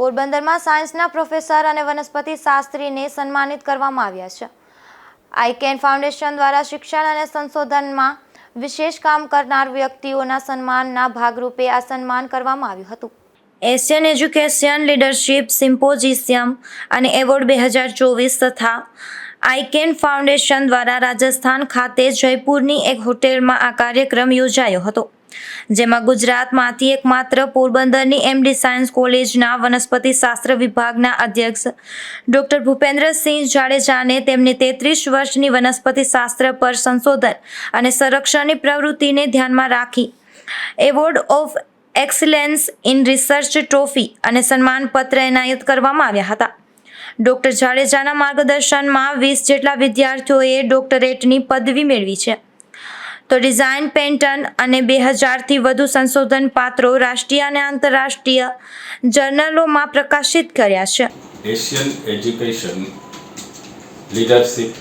પોરબંદરમાં સાયન્સના પ્રોફેસર અને વનસ્પતિ શાસ્ત્રીને સન્માનિત કરવામાં આવ્યા છે. આઈકેન ફાઉન્ડેશન દ્વારા શિક્ષણ અને સંશોધનમાં વિશેષ કામ કરનાર વ્યક્તિઓના સન્માનના ભાગરૂપે આ સન્માન કરવામાં આવ્યું હતું. એશિયન એજ્યુકેશન લીડરશિપ સિમ્પોઝિશિયમ અને એવોર્ડ બે હજાર ચોવીસ તથા આઈકેન ફાઉન્ડેશન દ્વારા રાજસ્થાન ખાતે જયપુરની એક હોટેલમાં આ કાર્યક્રમ યોજાયો હતો. જેમાં ગુજરાતમાંથી એકમાત્ર પોરબંદરની એમડી સાયન્સ કોલેજના વનસ્પતિ શાસ્ત્ર વિભાગના અધ્યક્ષ ડૉક્ટર ભૂપેન્દ્રસિંહ જાડેજાને તેમની તેત્રીસ વર્ષની વનસ્પતિ શાસ્ત્ર પર સંશોધન અને સંરક્ષણની પ્રવૃત્તિને ધ્યાનમાં રાખી award of excellence in research trophy અને સન્માનપત્ર એનાયત કરવામાં આવ્યા હતા. ડૉક્ટર જાડેજાના માર્ગદર્શનમાં વીસ જેટલા વિદ્યાર્થીઓએ ડોક્ટરેટની પદવી મેળવી છે. તો ડિઝાઇન પેન્ટન અને બે હજારથી વધુ સંશોધન પાત્રો રાષ્ટ્રીય અને આંતરરાષ્ટ્રીય જર્નલોમાં પ્રકાશિત કર્યા છે. એશિયન એજ્યુકેશન લીડરશિપ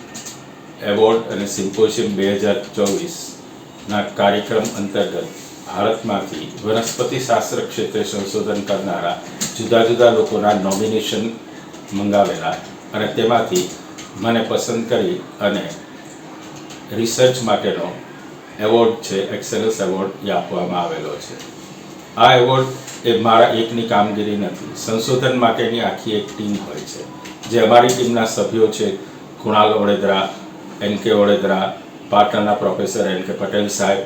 એવોર્ડ અને સિમ્પોઝિયમ બે હજાર ચોવીસના કાર્યક્રમ અંતર્ગત ભારતમાંથી વનસ્પતિ શાસ્ત્ર ક્ષેત્રે સંશોધન કરનારા જુદા જુદા લોકોના નોમિનેશન મંગાવેલા અને તેમાંથી મને પસંદ કરી અને રિસર્ચ માટેનો એવોર્ડ છે એક્સેલન્સ એવોર્ડ એ આપવામાં આવેલો છે. આ એવોર્ડ એ મારા એકની કામગીરી નથી, સંશોધન માટેની આખી એક ટીમ હોય છે. જે અમારી ટીમના સભ્યો છે, કુણાલ વડોદરા એન કે ઓડેદરા, પાટણના પ્રોફેસર એન કે પટેલ સાહેબ,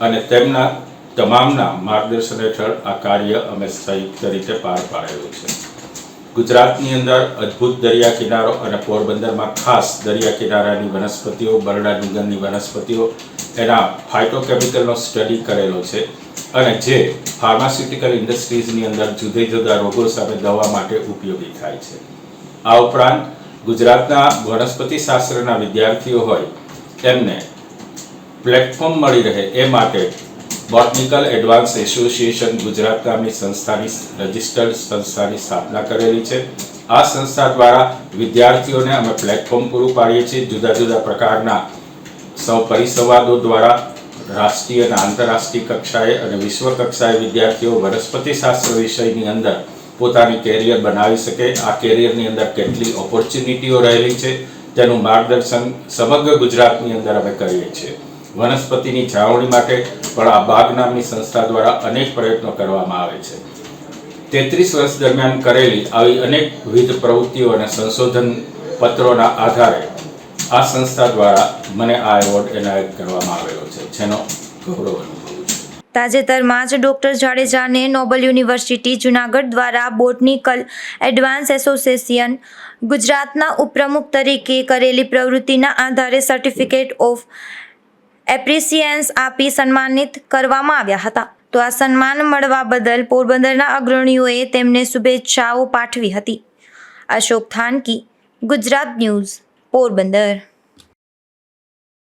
અને તેમના તમામના માર્ગદર્શન હેઠળ આ કાર્ય અમે સંયુક્ત રીતે પાર પાડેલું છે. ગુજરાતની અંદર અદ્ભુત દરિયા કિનારો અને પોરબંદરમાં ખાસ દરિયા કિનારાની વનસ્પતિઓ, બરડા ડુંગરની વનસ્પતિઓ, એના ફાઇટોકેમિકલનો સ્ટડી કરેલો છે અને જે ફાર્માસ્યુટિકલ ઇન્ડસ્ટ્રીઝની અંદર જુદા જુદા રોગો સામે દવા માટે ઉપયોગી થાય છે. આ ઉપરાંત ગુજરાતના વનસ્પતિ શાસ્ત્રના વિદ્યાર્થીઓ હોય તેમને પ્લેટફોર્મ મળી રહે એ માટે બોટનિકલ એડવાન્સ એસોસિએશન ગુજરાત નામની સંસ્થાની રજિસ્ટર્ડ સંસ્થાની સ્થાપના કરેલી છે. આ સંસ્થા દ્વારા વિદ્યાર્થીઓને અમે પ્લેટફોર્મ પૂરું પાડીએ છીએ. જુદા જુદા પ્રકારના સૌ પરિસંવાદો દ્વારા રાષ્ટ્રીય અને આંતરરાષ્ટ્રીય કક્ષાએ અને વિશ્વ કક્ષાએ વિદ્યાર્થીઓ વનસ્પતિ શાસ્ત્ર વિષયની અંદર પોતાની કેરિયર બનાવી શકે. આ કેરિયરની અંદર કેટલી ઓપોર્ચ્યુનિટીઓ રહેલી છે, તેનું માર્ગદર્શન સમગ્ર ગુજરાતની અંદર અમે કરીએ છીએ. વનસ્પતિની જાળવણી માટે પણ આ બાગ નામની સંસ્થા દ્વારા અનેક પ્રયત્નો કરવામાં આવે છે. તેત્રીસ વર્ષ દરમિયાન કરેલી આવી અનેકવિધ પ્રવૃત્તિઓ અને સંશોધન પત્રોના આધારે આ સંસ્થા દ્વારા મને આ એવોર્ડ એનાયત કરવામાં આવેલો છે, જેનો ગૌરવ તાજેતરમાં જ ડૉક્ટર જાડેજાને નોબલ યુનિવર્સિટી જુનાગઢ દ્વારા બોટનિકલ એડવાન્સ એસોસિએશન ગુજરાતના ઉપપ્રમુખ તરીકે કરેલી પ્રવૃત્તિના આધારે સર્ટિફિકેટ ઓફ એપ્રિસિયન્સ આપી સન્માનિત કરવામાં આવ્યા હતા. તો આ સન્માન મળવા બદલ પોરબંદરના અગ્રણીઓએ તેમને શુભેચ્છાઓ પાઠવી હતી. અશોક થાનકી, ગુજરાત ન્યૂઝ, પોરબંદર.